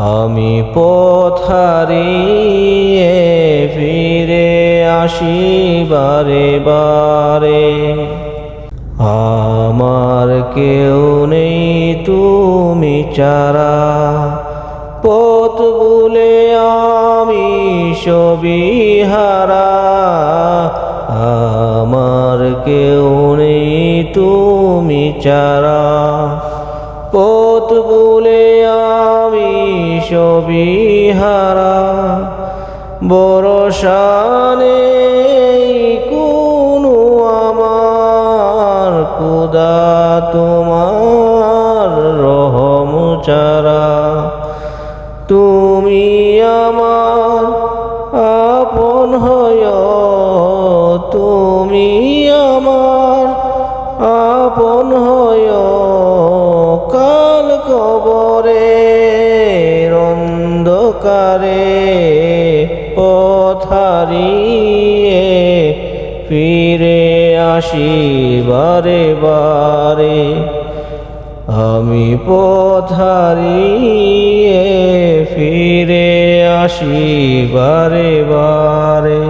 আমি পথারিয়ে ফিরে আসি বারে। বারে আমার কেউ নেই তুমি চারা পথ বলে আমি সবই হারা। আমার কেউ নেই তুমি চারা পথ বলে আমি সবই হারা বরসানে কোনো আমার খুদা তোমার রহম চারা তুমি আমার আপন হয়, তুমি আমার আপন হয়। অন্ধকারে পথারিয়ে ফিরে আসি বারে বারে। আমি পথারিয়ে ফিরে আসি বারে বারে।